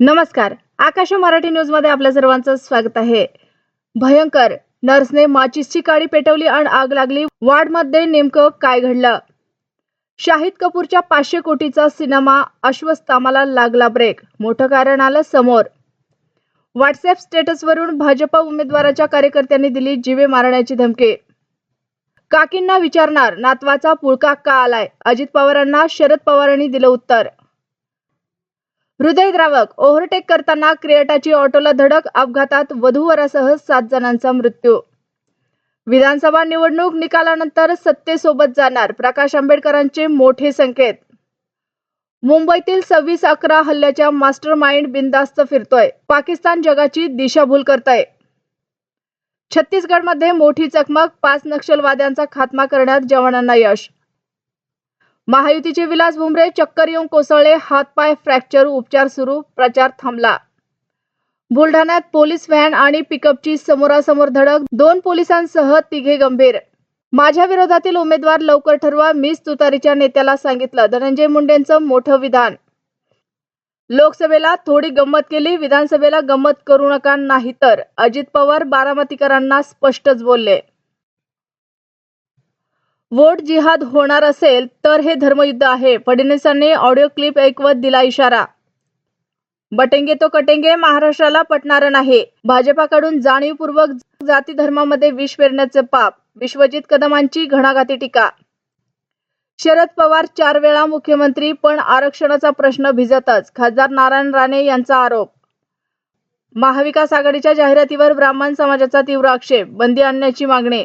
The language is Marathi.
नमस्कार. आकाश मराठी न्यूजमध्ये आपल्या सर्वांचं स्वागत आहे. भयंकर. नर्सने माचीसची काडी पेटवली आणि आग लागली. वाडमध्ये नेमकं काय घडलं? शाहिद कपूरच्या पाचशे कोटीचा सिनेमा अश्वस्थामाला लागला ब्रेक. मोठं कारण आलं समोर. व्हॉट्सअप स्टेटसवरून भाजपा उमेदवाराच्या कार्यकर्त्यांनी दिली जीवे मारण्याची धमकी. काकींना विचारणार नातवाचा पुळका का आलाय? अजित पवारांना शरद पवारांनी दिलं उत्तर. हृदयद्रावक ओव्हरटेक करताना क्रिएटाची ऑटोला धडक अपघातात वधूवरासह सात जणांचा मृत्यू. विधानसभा निवडणूक निकालानंतर सत्तेसोबत जाणार प्रकाश आंबेडकरांचे मोठे संकेत. मुंबईतील सव्वीस अकरा हल्ल्याच्या मास्टर माइंड बिंदास्त फिरतोय. पाकिस्तान जगाची दिशाभूल करताय. छत्तीसगडमध्ये मोठी चकमक पाच नक्षलवाद्यांचा खात्मा करण्यात जवानांना यश. महायुतीचे विलास भुमरे चक्कर येऊन कोसळले हातपाय फ्रॅक्चर उपचार सुरू प्रचार थांबला. बुलढाण्यात पोलीस व्हॅन आणि पिकअपची समोरासमोर धडक दोन पोलिसांसह तिघे गंभीर. माझ्या विरोधातील उमेदवार लवकर ठरवा मीच तुतारीच्या नेत्याला सांगितलं धनंजय मुंडेंचं मोठं विधान. लोकसभेला थोडी गंमत केली विधानसभेला गंमत करू नका नाही तर अजित पवार बारामतीकरांना स्पष्टच बोलले. वोट जिहाद होणार असेल तर हे धर्मयुद्ध आहे. फडणवीसांनी ऑडिओ क्लिप ऐकवत दिला इशारा. बटेंगे तो कटेंगे महाराष्ट्राला पटणार नाही. भाजपाकडून जाणीवपूर्वक जाती धर्मामध्ये विष पेरण्याचे पाप. विश्वजित कदमांची घणाघाती टीका. शरद पवार चार वेळा मुख्यमंत्री पण आरक्षणाचा प्रश्न भिजतच. खासदार नारायण राणे यांचा आरोप. महाविकास आघाडीच्या जाहिरातीवर ब्राह्मण समाजाचा तीव्र आक्षेप. बंदी आणण्याची मागणी.